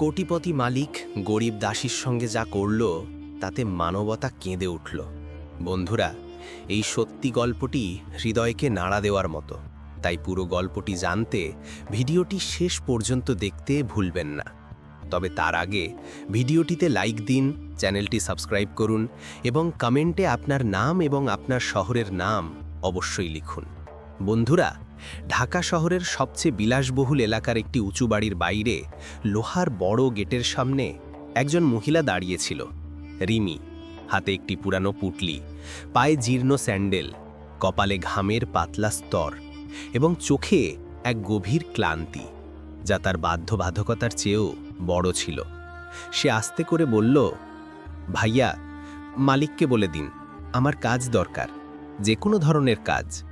কোটিপতি মালিক গরিব দাসীর সঙ্গে যা করল, তাতে মানবতা কেঁদে উঠল। বন্ধুরা, এই সত্যি গল্পটি হৃদয়কে নাড়া দেওয়ার মতো। তাই পুরো গল্পটি জানতে ভিডিওটি শেষ পর্যন্ত দেখতে ভুলবেন না। তবে তার আগে ভিডিওটিতে লাইক দিন, চ্যানেলটি সাবস্ক্রাইব করুন এবং কমেন্টে আপনার নাম এবং আপনার শহরের নাম অবশ্যই লিখুন। বন্ধুরা ঢাকা শহরের সবচেয়ে বিলাসবহুল এলাকার একটি উঁচু বাড়ির বাইরে লোহার বড় গেটের সামনে একজন মহিলা দাঁড়িয়েছিল রিমি। হাতে একটি পুরানো পুটলি, পায়ে জীর্ণ স্যান্ডেল, কপালে ঘামের পাতলা স্তর এবং চোখে এক গভীর ক্লান্তি, যা তার বাধ্যবাধকতার চেয়েও বড় ছিল। সে আস্তে করে বলল, ভাইয়া, মালিককে বলে দিন, আমার কাজ দরকার যে কোনো ধরনের কাজ।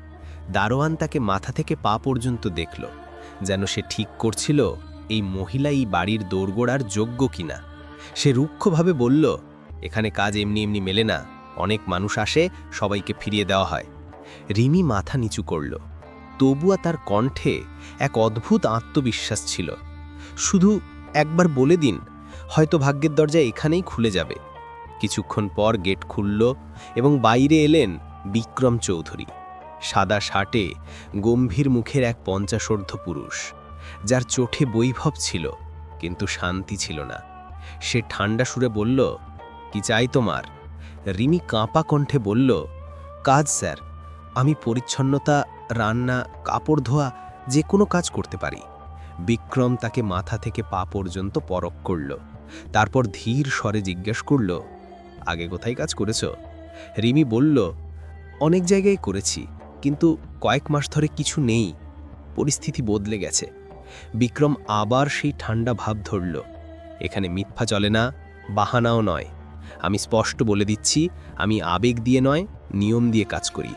দারোয়ান তাকে মাথা থেকে পা পর্যন্ত দেখল, যেন সে ঠিক করছিল এই মহিলা এই বাড়ির দোরগোড়ার যোগ্য কিনা। সে রুক্ষভাবে বলল, এখানে কাজ এমনি এমনি মেলে না, অনেক মানুষ আসে, সবাইকে ফিরিয়ে দেওয়া হয়। রিমি মাথা নিচু করল। তবুয়া তার কণ্ঠে এক অদ্ভুত আত্মবিশ্বাস ছিল। শুধু একবার বলে দিন, হয়তো ভাগ্যের দরজা এখানেই খুলে যাবে। কিছুক্ষণ পর গেট খুলল এবং বাইরে এলেন বিক্রম চৌধুরী। সাদা শার্টে গম্ভীর মুখের এক পঞ্চাশোর্ধ পুরুষ, যার চোখে বৈভব ছিল, কিন্তু শান্তি ছিল না। সে ঠান্ডা সুরে বলল, কি চাই তোমার? রিমি কাঁপা কণ্ঠে বলল, কাজ, স্যার। আমি পরিচ্ছন্নতা, রান্না, কাপড় ধোয়া, যে কোনো কাজ করতে পারি। বিক্রম তাকে মাথা থেকে পা পর্যন্ত পরক করল, তারপর ধীর স্বরে জিজ্ঞেস করল, আগে কোথায় কাজ করেছ? রিমি বলল, অনেক জায়গায় করেছি। কিন্তু কয়েক মাস ধরে কিছু নেই। পরিস্থিতি বদলে গেছে। বিক্রম আবার সেই ঠান্ডা ভাব ধরল। এখানে মিথ্যা চলে না, বাহানাও নয়। আমি স্পষ্ট বলে দিচ্ছি, আমি আবেগ দিয়ে নয়, নিয়ম দিয়ে কাজ করি।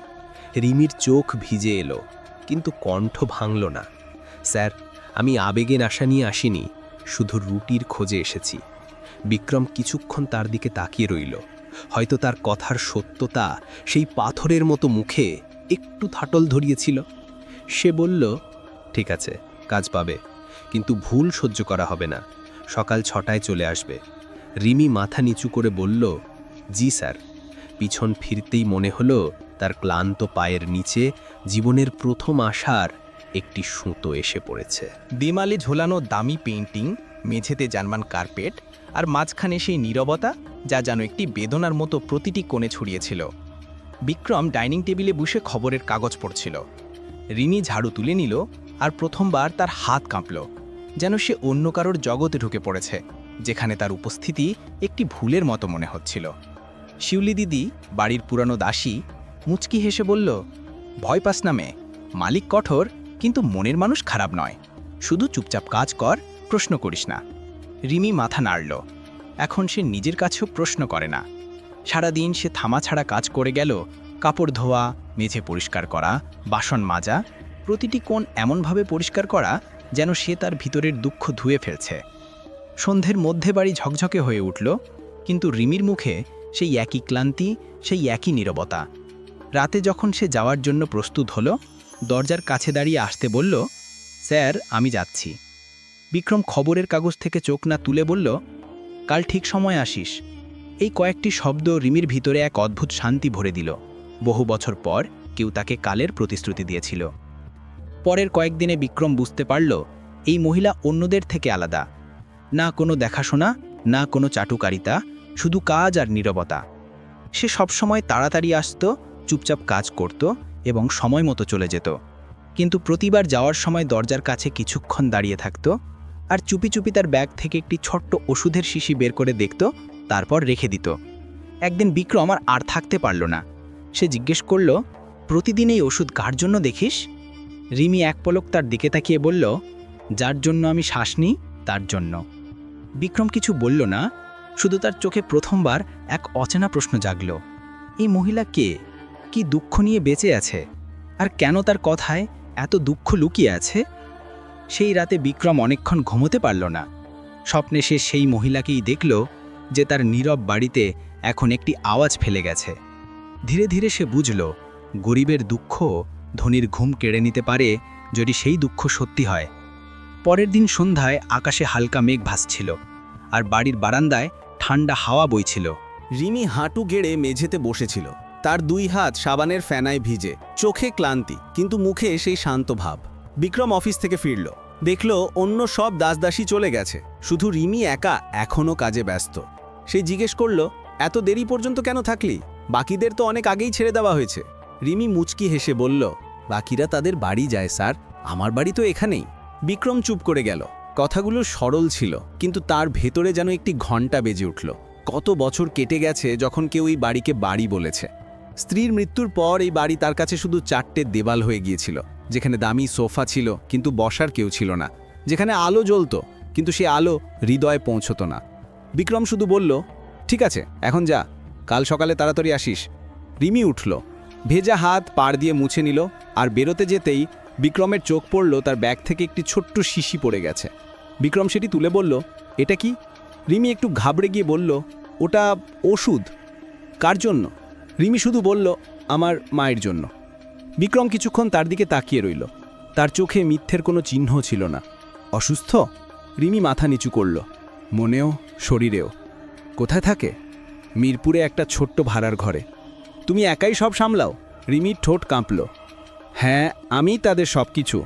রিমির চোখ ভিজে এলো, কিন্তু কণ্ঠ ভাঙল না। স্যার, আমি আবেগে আশা নিয়ে আসিনি, শুধু রুটির খোঁজে এসেছি। বিক্রম কিছুক্ষণ তার দিকে তাকিয়ে রইল। হয়তো তার কথার সত্যতা সেই পাথরের মতো মুখে একটু থাটল ধরিয়েছিল। সে বলল, ঠিক আছে, কাজ পাবে, কিন্তু ভুল সহ্য করা হবে না, সকাল ছটায় চলে আসবে। রিমি মাথা নিচু করে বলল, জি স্যার। পিছন ফিরতেই মনে হলো তার ক্লান্ত পায়ের নিচে জীবনের প্রথম আশার একটি সুতো এসে পড়েছে। দেমালে ঝোলানো দামি পেইন্টিং, মেঝেতে জার্মান কার্পেট, আর মাঝখানে সেই নীরবতা, যা যেন একটি বেদনার মতো প্রতিটি কোণে ছড়িয়েছিল। বিক্রম ডাইনিং টেবিলে বসে খবরের কাগজ পড়ছিল। রিনি ঝাড়ু তুলে নিল আর প্রথমবার তার হাত কাঁপল, যেন সে অন্য কারোর জগতে ঢুকে পড়েছে, যেখানে তার উপস্থিতি একটি ভুলের মতো মনে হচ্ছিল। শিউলি দিদি, বাড়ির পুরানো দাসী, মুচকি হেসে বলল, ভয় পাস না মেয়ে, মালিক কঠোর, কিন্তু মনের মানুষ খারাপ নয়। শুধু চুপচাপ কাজ কর, প্রশ্ন করিস না। রিমি মাথা নাড়ল। এখন সে নিজের কাছেও প্রশ্ন করে না। সারাদিন সে থামা ছাড়া কাজ করে গেল, কাপড় ধোয়া, মেঝে পরিষ্কার করা, বাসন মাজা, প্রতিটি কোণ এমনভাবে পরিষ্কার করা যেন সে তার ভিতরের দুঃখ ধুয়ে ফেলছে। সন্ধ্যের মধ্যে বাড়ি ঝকঝকে হয়ে উঠল, কিন্তু রিমির মুখে সেই একই ক্লান্তি, সেই একই নীরবতা। রাতে যখন সে যাওয়ার জন্য প্রস্তুত হলো, দরজার কাছে দাঁড়িয়ে আসতে বলল, স্যার, আমি যাচ্ছি। বিক্রম খবরের কাগজ থেকে চোখ না তুলে বলল, কাল ঠিক সময় আসিস। এই কয়েকটি শব্দ রিমির ভিতরে এক অদ্ভুত শান্তি ভরে দিল। বহু বছর পর কেউ তাকে কালের প্রতিশ্রুতি দিয়েছিল। পরের কয়েকদিনে বিক্রম বুঝতে পারল, এই মহিলা অন্যদের থেকে আলাদা। না কোনো দেখাশোনা, না কোনো চাটুকারিতা, শুধু কাজ আর নীরবতা। সে সবসময় তাড়াতাড়ি আসতো, চুপচাপ কাজ করত এবং সময় মতো চলে যেত। কিন্তু প্রতিবার যাওয়ার সময় দরজার কাছে কিছুক্ষণ দাঁড়িয়ে থাকত আর চুপি চুপি তার ব্যাগ থেকে একটি ছোট্ট ওষুধের শিশি বের করে দেখত তারপর রেখে দিত। একদিন বিক্রম আর আর থাকতে পারল না। সে জিজ্ঞেস করল, প্রতিদিন এই ওষুধ কার জন্য দেখিস? রিমি এক পলক তার দিকে তাকিয়ে বলল, যার জন্য আমি শ্বাস নিই, তার জন্য। বিক্রম কিছু বলল না, শুধু তার চোখে প্রথমবার এক অচেনা প্রশ্ন জাগল, এই মহিলা কে? কি দুঃখ নিয়ে বেঁচে আছে? আর কেন তার কথায় এত দুঃখ লুকিয়ে আছে? সেই রাতে বিক্রম অনেকক্ষণ ঘুমোতে পারল না। স্বপ্নে সে সেই মহিলাকেই দেখল যে তার নীরব বাড়িতে এখন একটি আওয়াজ ফেলে গেছে। ধীরে ধীরে সে বুঝল, গরিবের দুঃখ ধনীর ঘুম কেড়ে নিতে পারে যদি সেই দুঃখ সত্যি হয়। পরের দিন সন্ধ্যায় আকাশে হালকা মেঘ ভাসছিল আর বাড়ির বারান্দায় ঠান্ডা হাওয়া বইছিল। রিমি হাঁটু গেড়ে মেঝেতে বসেছিল। তার দুই হাত সাবানের ফ্যানায় ভিজে, চোখে ক্লান্তি, কিন্তু মুখে সেই শান্ত ভাব। বিক্রম অফিস থেকে ফিরল। দেখল অন্য সব দাসদাসী চলে গেছে। শুধু রিমি একা এখনও কাজে ব্যস্ত। সে জিজ্ঞেস করল, এত দেরি পর্যন্ত কেন থাকলি? বাকিদের তো অনেক আগেই ছেড়ে দেওয়া হয়েছে। রিমি মুচকি হেসে বলল, বাকিরা তাদের বাড়ি যায়, স্যার। আমার বাড়ি তো এখানেই। বিক্রম চুপ করে গেল। কথাগুলো সরল ছিল, কিন্তু তার ভেতরে যেন একটি ঘণ্টা বেজে উঠল। কত বছর কেটে গেছে যখন কেউ এই বাড়িকে বাড়ি বলেছে। স্ত্রীর মৃত্যুর পর এই বাড়ি তার কাছে শুধু চারটে দেওয়াল হয়ে গিয়েছিল, যেখানে দামি সোফা ছিল, কিন্তু বসার কেউ ছিল না। যেখানে আলো জ্বলত, কিন্তু সে আলো হৃদয়ে পৌঁছতো না। বিক্রম শুধু বলল, ঠিক আছে, এখন যা, কাল সকালে তাড়াতাড়ি আসিস। রিমি উঠল, ভেজা হাত পাড় দিয়ে মুছে নিল, আর বেরোতে যেতেই বিক্রমের চোখ পড়ল তার ব্যাগ থেকে একটি ছোট্ট শিশি পড়ে গেছে। বিক্রম সেটি তুলে বলল, এটা কি? রিমি একটু ঘাবড়ে গিয়ে বলল, ওটা ওষুধ। কার জন্য? রিমি শুধু বলল, আমার মায়ের জন্য। বিক্রম কিছুক্ষণ তার দিকে তাকিয়ে রইল। তার চোখে মিথ্যের কোনো চিহ্ন ছিল না। অসুস্থ? রিমি মাথা নিচু করল। মনেও, শরীরেও। কোথায় থাকে? মিরপুরে একটা ছোট্ট ভাড়ার ঘরে। তুমি একাই সব সামলাও? রিমির ঠোঁট কাঁপল। হ্যাঁ আমি তাদের সব কিছু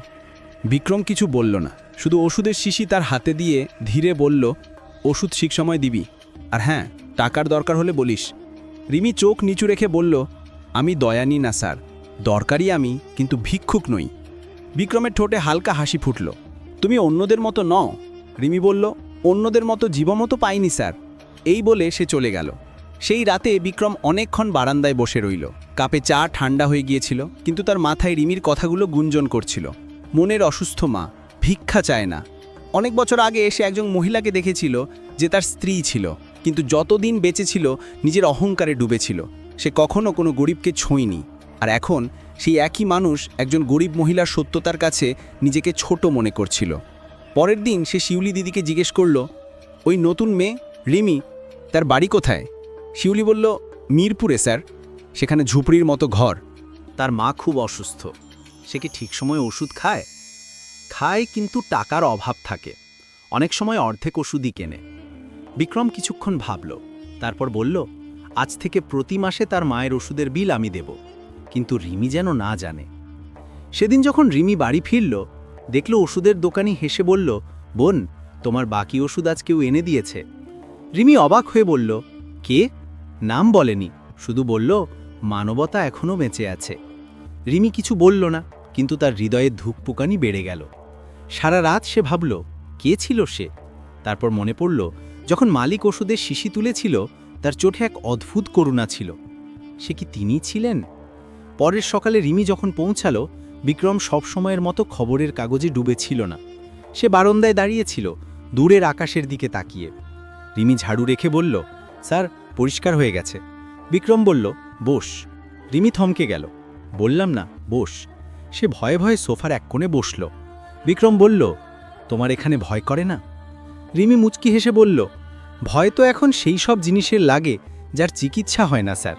বিক্রম কিছু বলল না। শুধু ওষুধের শিশি তার হাতে দিয়ে ধীরে বলল, ওষুধ ঠিক সময় দিবি। আর হ্যাঁ টাকার দরকার হলে বলিস। রিমি চোখ নিচু রেখে বলল, আমি দয়ানি না, স্যার। দরকারি আমি, কিন্তু ভিক্ষুক নই। বিক্রমের ঠোঁটে হালকা হাসি ফুটল। তুমি অন্যদের মতো নও? রিমি বলল অন্যদের মতো জীবমতো পাইনি স্যার। এই বলে সে চলে গেল। সেই রাতে বিক্রম অনেকক্ষণ বারান্দায় বসে রইল। কাপে চা ঠান্ডা হয়ে গিয়েছিল, কিন্তু তার মাথায় রিমির কথাগুলো গুঞ্জন করছিল। মনের অসুস্থ মা, ভিক্ষা চায় না। অনেক বছর আগে সে একজন মহিলাকে দেখেছিল যে তার স্ত্রী ছিল, কিন্তু যতদিন বেঁচে ছিল, নিজের অহংকারে ডুবেছিল। সে কখনো কোনো গরিবকে ছোঁয়নি। আর এখন সেই একই মানুষ একজন গরিব মহিলার সত্যতার কাছে নিজেকে ছোট মনে করছিল। পরের দিন সে শিউলি দিদিকে জিজ্ঞেস করল, ওই নতুন মেয়ে, রিমি, তার বাড়ি কোথায়? শিউলি বলল, মিরপুরে, স্যার, সেখানে ঝুপড়ির মতো ঘর। তার মা খুব অসুস্থ। সে কি ঠিক সময় ওষুধ খায়? খায়, কিন্তু টাকার অভাব থাকে। অনেক সময় অর্ধেক ওষুধই কেনে। বিক্রম কিছুক্ষণ ভাবল, তারপর বলল, আজ থেকে প্রতি মাসে তার মায়ের ওষুধের বিল আমি দেব, কিন্তু রিমি যেন না জানে। সেদিন যখন রিমি বাড়ি ফিরল দেখল ওষুধের দোকানি হেসে বলল, বোন, তোমার বাকি ওষুধ আজ কেউ এনে দিয়েছে। রিমি অবাক হয়ে বলল, কে? নাম বলেনি, শুধু বলল, মানবতা এখনও বেঁচে আছে। রিমি কিছু বলল না, কিন্তু তার হৃদয়ের ধূপপুকানি বেড়ে গেল। সারা রাত সে ভাবল, কে ছিল সে? তারপর মনে পড়ল, যখন মালিক ওষুধের শিশি তুলেছিল, তার চোখে এক অদ্ভুত করুণা ছিল। সে কি তিনি ছিলেন? পরের সকালে রিমি যখন পৌঁছালো বিক্রম সবসময়ের মতো খবরের কাগজে ডুবে ছিল না। সে বারান্দায় দাঁড়িয়েছিল, দূরের আকাশের দিকে তাকিয়ে। রিমি ঝাড়ু রেখে বলল, স্যার, পরিষ্কার হয়ে গেছে। বিক্রম বলল, বোস। রিমি থমকে গেল। বললাম না, বোস। সে ভয়ে ভয়ে সোফার এক কোণে বসল। বিক্রম বলল, তোমার এখানে ভয় করে না? রিমি মুচকি হেসে বলল, ভয় তো এখন সেই সব জিনিসের লাগে, যার চিকিৎসা হয় না, স্যার।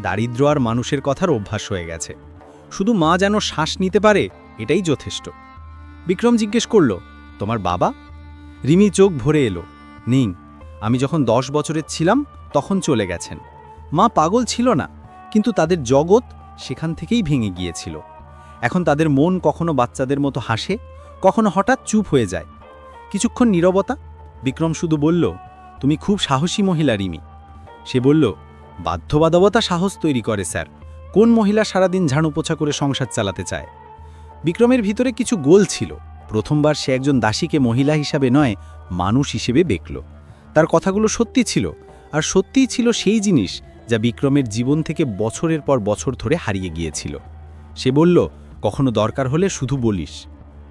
দারিদ্র আর মানুষের কথার অভ্যাস হয়ে গেছে। শুধু মা যেন শ্বাস নিতে পারে, এটাই যথেষ্ট। বিক্রম জিজ্ঞেস করল, তোমার বাবা? রিমি চোখ ভরে এলো নিং আমি যখন দশ বছরের ছিলাম, তখন চলে গেছেন। মা পাগল ছিল না, কিন্তু তাদের জগৎ সেখান থেকেই ভেঙে গিয়েছিল। এখন তাদের মন কখনো বাচ্চাদের মতো হাসে, কখনো হঠাৎ চুপ হয়ে যায়। কিছুক্ষণ নীরবতা, বিক্রম শুধু বলল, তুমি খুব সাহসী মহিলা, রিমি। সে বলল, বাধ্যবাধকতা সাহস তৈরি করে, স্যার। কোন মহিলা সারাদিন ঝাড়ু পোছা করে সংসার চালাতে চায়? বিক্রমের ভিতরে কিছু গোল ছিল। প্রথমবার সে একজন দাসীকে মহিলা হিসাবে নয়, মানুষ হিসেবে দেখল। তার কথাগুলো সত্যি ছিল, আর সত্যিই ছিল সেই জিনিস যা বিক্রমের জীবন থেকে বছরের পর বছর ধরে হারিয়ে গিয়েছিল। সে বলল, কখনো দরকার হলে শুধু বলিস।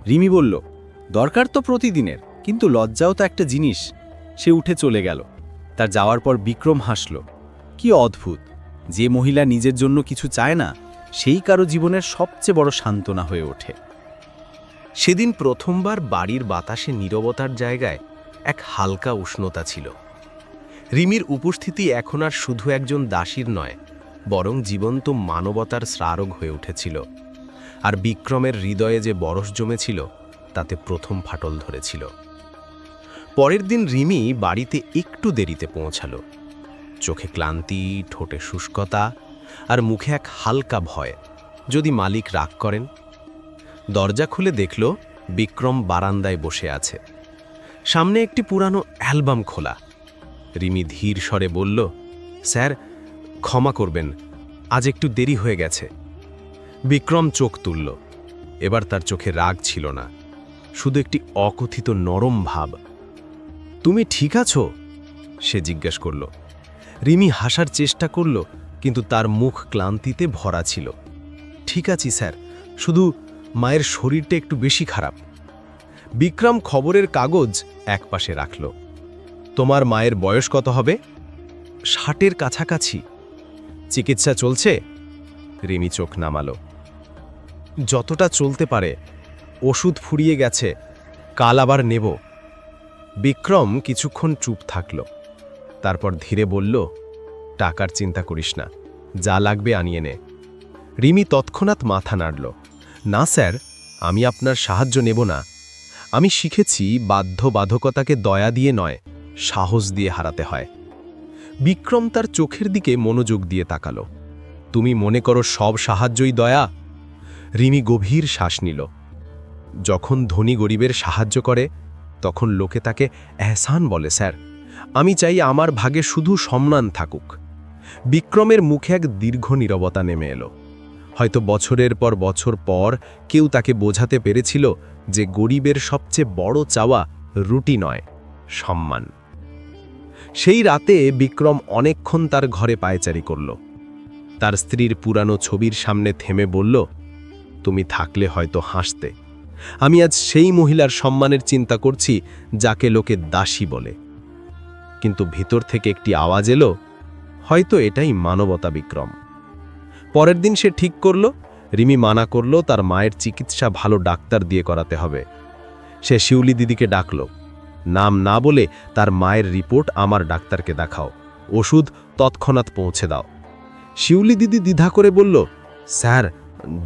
রিমি বলল, দরকার তো প্রতিদিনের, কিন্তু লজ্জাও তো একটা জিনিস। সে উঠে চলে গেল। তার যাওয়ার পর বিক্রম হাসল, কি অদ্ভুত! যে মহিলা নিজের জন্য কিছু চায় না, সেই কারও জীবনের সবচেয়ে বড় সান্ত্বনা হয়ে ওঠে। সেদিন প্রথমবার বাড়ির বাতাসে নীরবতার জায়গায় এক হালকা উষ্ণতা ছিল। রিমির উপস্থিতি এখন আর শুধু একজন দাসীর নয়, বরং জীবন্ত মানবতার স্রারক হয়ে উঠেছিল। আর বিক্রমের হৃদয়ে যে বরস জমেছিল, তাতে প্রথম ফাটল ধরেছিল। পরের দিন রিমি বাড়িতে একটু দেরিতে পৌঁছালো। চোখে ক্লান্তি, ঠোঁটে শুষ্কতা আর মুখে এক হালকা ভয়। যদি মালিক রাগ করেন। দরজা খুলে দেখল বিক্রম বারান্দায় বসে আছে। সামনে একটি পুরানো অ্যালবাম খোলা। রিমি ধীর স্বরে বলল, স্যার, ক্ষমা করবেন, আজ একটু দেরি হয়ে গেছে। বিক্রম চোখ তুলল। এবার তার চোখে রাগ ছিল না। শুধু একটি অকথিত নরম ভাব। তুমি ঠিক আছো? সে জিজ্ঞাসা করল। রিমি হাসার চেষ্টা করল, কিন্তু তার মুখ ক্লান্তিতে ভরা ছিল। ঠিক আছি, স্যার, শুধু মায়ের শরীরটা একটু বেশি খারাপ। বিক্রম খবরের কাগজ একপাশে রাখল। তোমার মায়ের বয়স কত হবে? ষাটের কাছাকাছি। চিকিৎসা চলছে? রিমি চোখ নামালো। যতটা চলতে পারে, ওষুধ ফুরিয়ে গেছে, কাল আবার নেব। বিক্রম কিছুক্ষণ চুপ থাকল। তারপর ধীরে বলল, টাকার চিন্তা করিস না, যা লাগবে আনিয়ে নে। রিমি তৎক্ষণাৎ মাথা নাড়ল, না স্যার, আমি আপনার সাহায্য নেব না। আমি শিখেছি বাধ্যবাধকতাকে দয়া দিয়ে নয়, সাহস দিয়ে হারাতে হয়। বিক্রম তার চোখের দিকে মনোযোগ দিয়ে তাকালো, তুমি মনে করো সব সাহায্যই দয়া? রিমি গভীর শ্বাস নিল, যখন ধনী গরিবের সাহায্য করে, তখন লোকে তাকে এহসান বলে, স্যার। আমি চাই আমার ভাগে শুধু সম্মান থাকুক। বিক্রমের মুখে এক দীর্ঘ নীরবতা নেমে এলো। হয়তো বছরের পর বছর পর কেউ তাকে বোঝাতে পেরেছিল যে গরিবের সবচেয়ে বড় চাওয়া রুটি নয়, সম্মান। সেই রাতে বিক্রম অনেকক্ষণ তার ঘরে পায়চারি করল। তার স্ত্রীর পুরানো ছবির সামনে থেমে বলল, তুমি থাকলে হয়তো হাসতে। আমি আজ সেই মহিলার সম্মানের চিন্তা করছি যাকে লোকে দাসী বলে। কিন্তু ভিতর থেকে একটি আওয়াজ এলো, হয়তো এটাই মানবতা বিক্রম। পরের দিন সে ঠিক করল, রিমি মানা করল তার মায়ের চিকিৎসা ভালো ডাক্তার দিয়ে করাতে হবে। সে শিউলি দিদিকে ডাকল, নাম না বলে তার মায়ের রিপোর্ট আমার ডাক্তারকে দেখাও, ওষুধ তৎক্ষণাৎ পৌঁছে দাও। শিউলি দিদি দ্বিধা করে বলল, স্যার,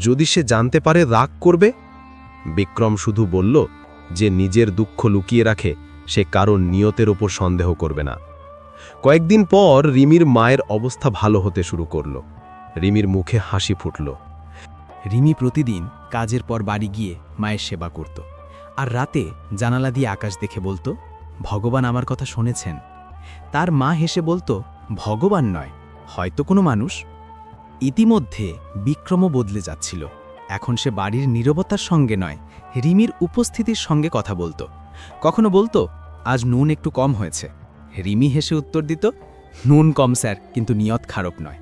যদি সে জানতে পারে রাগ করবে? বিক্রম শুধু বলল, যে নিজের দুঃখ লুকিয়ে রাখে সে কারণ নিয়তের ওপর সন্দেহ করবে না। কয়েকদিন পর রিমির মায়ের অবস্থা ভালো হতে শুরু করল। রিমির মুখে হাসি ফুটল। রিমি প্রতিদিন কাজের পর বাড়ি গিয়ে মায়ের সেবা করত। আর রাতে জানালা দিয়ে আকাশ দেখে বলতো, ভগবান আমার কথা শুনেছেন। তার মা হেসে বলতো, ভগবান নয়, হয়তো কোনো মানুষ। ইতিমধ্যে বিক্রমও বদলে যাচ্ছিল। এখন সে বাড়ির নীরবতার সঙ্গে নয়, রিমির উপস্থিতির সঙ্গে কথা বলতো। কখনো বলতো আজ নুন একটু কম হয়েছে। রিমি হেসে উত্তর দিত, নুন কম, স্যার, কিন্তু নিয়ত খারাপ নয়।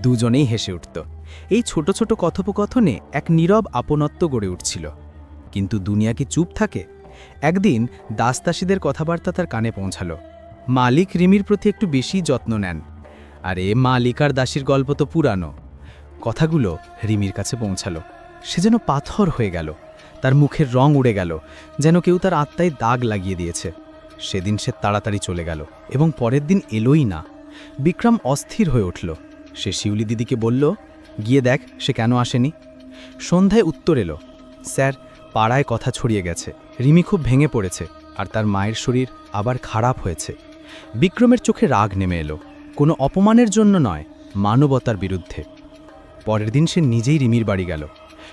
দুজনেই হেসে উঠত। এই ছোট ছোট কথোপকথনে এক নীরব আপনত্ব গড়ে উঠছিল। কিন্তু দুনিয়া কি চুপ থাকে? একদিন দাসদাসীদের কথাবার্তা তার কানে পৌঁছালো। মালিক রিমির প্রতি একটু বেশি যত্ন নেন। আরে, মালিক আর দাসীর গল্প তো পুরানো। কথাগুলো রিমির কাছে পৌঁছালো। সে যেন পাথর হয়ে গেল। তার মুখের রং উড়ে গেল। যেন কেউ তার আত্মায় দাগ লাগিয়ে দিয়েছে। সেদিন সে তাড়াতাড়ি চলে গেল এবং পরের দিন এলোই না। বিক্রম অস্থির হয়ে উঠল। সে শিউলি দিদিকে বলল, গিয়ে দেখ, সে কেন আসেনি? সন্ধ্যায় উত্তর এলো, স্যার, পাড়ায় কথা ছড়িয়ে গেছে। রিমি খুব ভেঙে পড়েছে আর তার মায়ের শরীর আবার খারাপ হয়েছে। বিক্রমের চোখে রাগ নেমে এলো। কোনো অপমানের জন্য নয়, মানবতার বিরুদ্ধে। পরের দিন সে নিজেই রিমির বাড়ি গেল।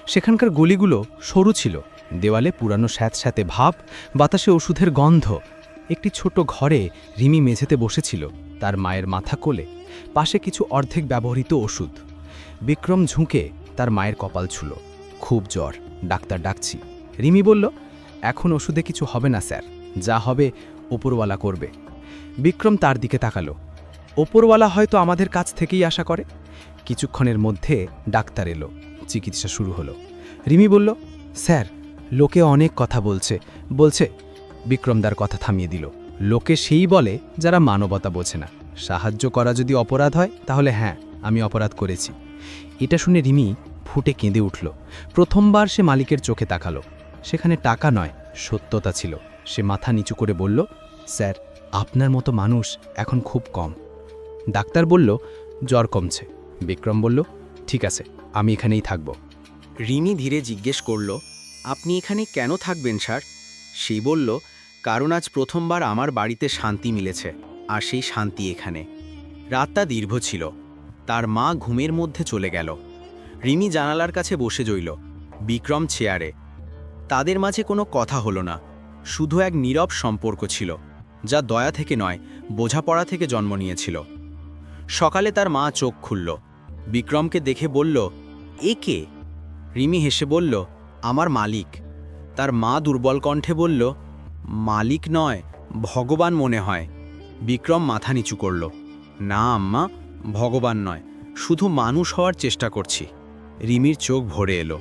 সেখানকার গলিগুলো সরু ছিল। দেওয়ালে পুরানো স্যাঁতস্যাঁতে ভাব, বাতাসে ওষুধের গন্ধ। একটি ছোট ঘরে রিমি মেঝেতে বসেছিল, তার মায়ের মাথা কোলে, পাশে কিছু অর্ধেক ব্যবহৃত ওষুধ। বিক্রম ঝুঁকে তার মায়ের কপাল ছুল, খুব জ্বর, ডাক্তার ডাকছি। রিমি বলল, এখন ওষুধে কিছু হবে না, স্যার, যা হবে ওপরওয়ালা করবে। বিক্রম তার দিকে তাকালো, ওপরওয়ালা হয়তো আমাদের কাছ থেকেই আশা করে। কিছুক্ষণের মধ্যে ডাক্তার এলো, চিকিৎসা শুরু হলো। রিমি বলল, স্যার, লোকে অনেক কথা বলছে বলছে বিক্রমদার কথা থামিয়ে দিল। লোকে সেই বলে যারা মানবতা বোঝে না। সাহায্য করা যদি অপরাধ হয়, তাহলে হ্যাঁ আমি অপরাধ করেছি। এটা শুনে রিমি ফুটে কেঁদে উঠল। প্রথমবার সে মালিকের চোখে তাকালো। সেখানে টাকা নয়, সত্যতা ছিল। সে মাথা নিচু করে বলল, স্যার, আপনার মতো মানুষ এখন খুব কম। ডাক্তার বলল, জ্বর কমছে। বিক্রম বলল, ঠিক আছে, আমি এখানেই থাকব। রিমি ধীরে জিজ্ঞেস করল, আপনি এখানে কেন থাকবেন, স্যার? সে বলল, কারণ আজ প্রথমবার আমার বাড়িতে শান্তি মিলেছে, আর সেই শান্তি এখানে। রাতটা দীর্ঘ ছিল। তার মা ঘুমের মধ্যে চলে গেল। রিমি জানালার কাছে বসে রইল, বিক্রম চেয়ারে। তাদের মাঝে কোনো কথা হলো না, শুধু এক নীরব সম্পর্ক ছিল, যা দয়া থেকে নয়, বোঝাপড়া থেকে জন্ম নিয়েছিল। সকালে তার মা চোখ খুলল, বিক্রমকে দেখে বলল, এ কে? রিমি হেসে বলল, আমার মালিক। তার মা দুর্বল কণ্ঠে বলল, মালিক নয়, ভগবান মনে হয়। বিক্রম মাথা নিচু করল, না, আম্মা, ভগবান নয়, শুধু মানুষ হওয়ার চেষ্টা করছি। রিমির চোখ ভরে এলো।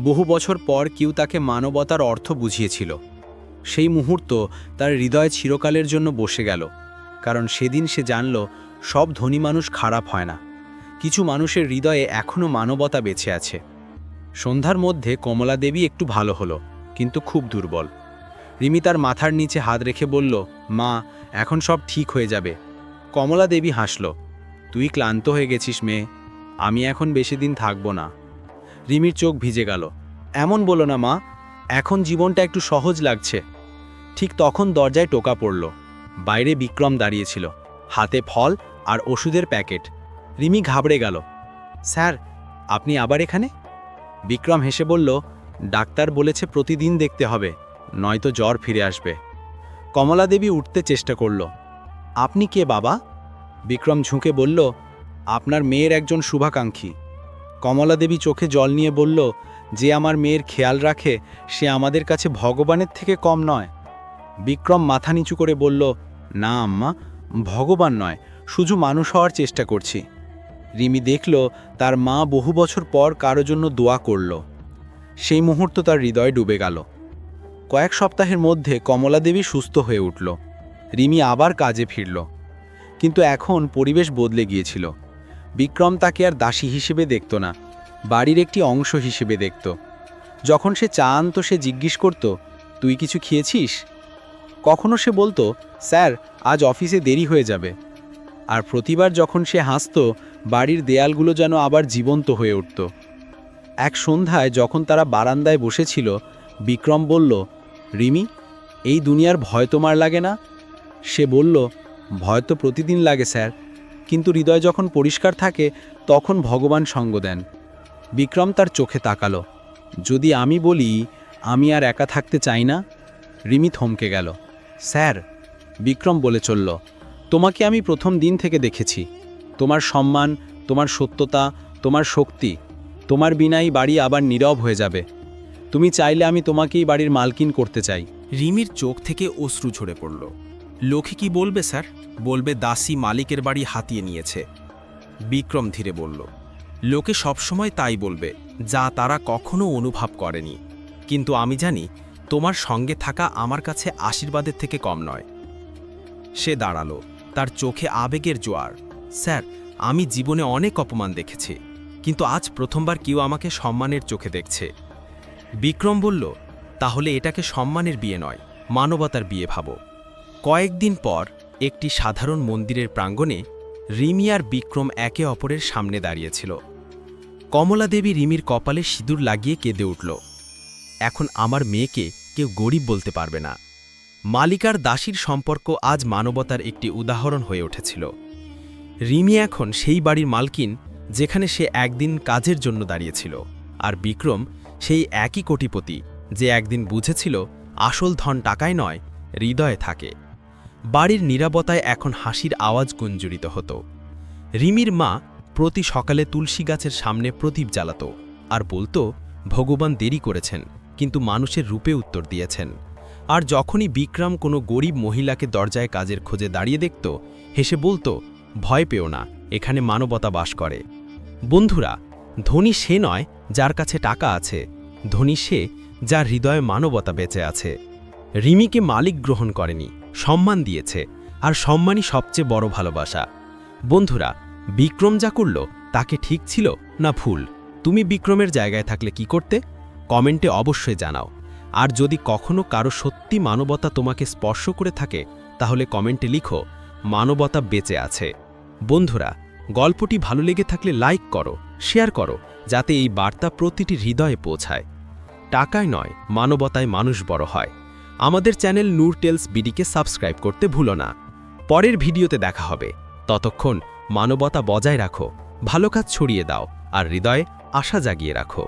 বহু বছর পর কেউ তাকে মানবতার অর্থ বুঝিয়েছিল। সেই মুহূর্ত তার হৃদয় চিরকালের জন্য বসে গেল, কারণ সেদিন সে জানল, সব ধনী মানুষ খারাপ হয় না। কিছু মানুষের হৃদয়ে এখনও মানবতা বেঁচে আছে। সন্ধ্যার মধ্যে কমলা দেবী একটু ভালো হলো। কিন্তু খুব দুর্বল। রিমি তার মাথার নিচে হাত রেখে বলল, মা, এখন সব ঠিক হয়ে যাবে। কমলা দেবী হাসল, তুই ক্লান্ত হয়ে গেছিস মেয়ে, আমি এখন বেশি দিন থাকব না। রিমির চোখ ভিজে গেল, এমন বলো না মা, এখন জীবনটা একটু সহজ লাগছে। ঠিক তখন দরজায় টোকা পড়ল, বাইরে বিক্রম দাঁড়িয়েছিল হাতে ফল আর ওষুধের প্যাকেট। রিমি ঘাবড়ে গেল, স্যার, আপনি আবার এখানে? বিক্রম হেসে বলল ডাক্তার বলেছে প্রতিদিন দেখতে হবে, নয়তো জ্বর ফিরে আসবে। কমলা দেবী উঠতে চেষ্টা করল। আপনি কে বাবা? বিক্রম ঝুঁকে বলল, আপনার মেয়ের একজন শুভাকাঙ্ক্ষী। কমলা দেবী চোখে জল নিয়ে বলল, যে আমার মেয়ের খেয়াল রাখে, সে আমাদের কাছে ভগবানের থেকে কম নয়। বিক্রম মাথা নিচু করে বলল, না আম্মা, ভগবান নয়, শুধু মানুষ হওয়ার চেষ্টা করছি। রিমি দেখল, তার মা বহু বছর পর কারও জন্য দোয়া করল। সেই মুহূর্ত তার হৃদয় ডুবে গেল। কয়েক সপ্তাহের মধ্যে কমলা দেবী সুস্থ হয়ে উঠল। রিমি আবার কাজে ফিরল। কিন্তু এখন পরিবেশ বদলে গিয়েছিল। বিক্রম তাকে আর দাসী হিসেবে দেখত না, বাড়ির একটি অংশ হিসেবে দেখত। যখন সে চা আনত সে জিজ্ঞেস করত, তুই কিছু খেয়েছিস? কখনো সে বলতো, স্যার, আজ অফিসে দেরি হয়ে যাবে। আর প্রতিবার যখন সে হাসত, বাড়ির দেয়ালগুলো যেন আবার জীবন্ত হয়ে উঠত। এক সন্ধ্যায় যখন তারা বারান্দায় বসেছিল, বিক্রম বলল, রিমি, এই দুনিয়ার ভয় তোমার লাগে না? সে বলল, ভয় তো প্রতিদিন লাগে, স্যার। কিন্তু হৃদয় যখন পরিষ্কার থাকে, তখন ভগবান সঙ্গ দেন। বিক্রম তার চোখে তাকালো, যদি আমি বলি, আমি আর একা থাকতে চাই না? রিমি থমকে গেল, স্যার, বিক্রম বলে চলল, তোমাকে আমি প্রথম দিন থেকে দেখেছি। তোমার সম্মান, তোমার সত্যতা, তোমার শক্তি তোমার বিনাই বাড়ি আবার নীরব হয়ে যাবে। তুমি চাইলে আমি তোমাকেই বাড়ির মালকিন করতে চাই। রিমির চোখ থেকে অশ্রু ঝরে পড়ল। লোকে কি বলবে, স্যার? বলবে, দাসী মালিকের বাড়ি হাতিয়ে নিয়েছে। বিক্রম ধীরে বলল, লোকে সবসময় তাই বলবে, যা তারা কখনো অনুভব করেনি। কিন্তু আমি জানি, তোমার সঙ্গে থাকা আমার কাছে আশীর্বাদের থেকে কম নয়। সে দাঁড়াল, তার চোখে আবেগের জোয়ার। স্যার, আমি জীবনে অনেক অপমান দেখেছি। কিন্তু আজ প্রথমবার কেউ আমাকে সম্মানের চোখে দেখছে। বিক্রম বলল, তাহলে এটাকে সম্মানের বিয়ে নয়, মানবতার বিয়ে ভাবো। কয়েকদিন পর একটি সাধারণ মন্দিরের প্রাঙ্গণে রিমি আর বিক্রম একে অপরের সামনে দাঁড়িয়েছিল। কমলা দেবী রিমির কপালে সিঁদুর লাগিয়ে কেঁদে উঠল, এখন আমার মেয়েকে কেউ গরিব বলতে পারবে না। মালিকার দাসীর সম্পর্ক আজ মানবতার একটি উদাহরণ হয়ে উঠেছিল। রিমি এখন সেই বাড়ির মালকিন যেখানে সে একদিন কাজের জন্য দাঁড়িয়েছিল, আর বিক্রম সেই একই কোটিপতি যে একদিন বুঝেছিল আসল ধন টাকায় নয়, হৃদয়ে থাকে। বাড়ির নিরাপত্তায় এখন হাসির আওয়াজ গুঞ্জরিত হতো। রিমির মা প্রতি সকালে তুলসী গাছের সামনে প্রদীপ জ্বালাত আর বলতো, ভগবান দেরি করেছেন, কিন্তু মানুষের রূপে উত্তর দিয়েছেন। আর যখনই বিক্রম কোনো গরিব মহিলাকে দরজায় কাজের খোঁজে দাঁড়িয়ে দেখত, হেসে বলতো, ভয় পেও না, এখানে মানবতা বাস করে। বন্ধুরা, ধনী সে নয় যার কাছে টাকা আছে, ধনী সে যার হৃদয়ে মানবতা বেঁচে আছে। রিমিকে মালিক গ্রহণ করেনি, সম্মান দিয়েছে, আর সম্মানই সবচেয়ে বড় ভালোবাসা। বন্ধুরা, বিক্রম যা করল, তাকে ঠিক ছিল না ভুল? তুমি বিক্রমের জায়গায় থাকলে কি করতে? কমেন্টে অবশ্যই জানাও। আর যদি কখনো কারও সত্যি মানবতা তোমাকে স্পর্শ করে থাকে, তাহলে কমেন্টে লিখো, মানবতা বেঁচে আছে। বন্ধুরা গল্পটি ভালো লেগে থাকলে লাইক করো, শেয়ার করো, যাতে এই বার্তা প্রতিটি হৃদয়ে পৌঁছায়। টাকায় নয়, মানবতায় মানুষ বড় হয়। আমাদের চ্যানেল নূর টেলস বিডিকে সাবস্ক্রাইব করতে ভুলো না। পরের ভিডিওতে দেখা হবে। ততক্ষণ মানবতা বজায় রাখো, ভালো কাজ ছড়িয়ে দাও, আর হৃদয়ে আশা জাগিয়ে রাখো।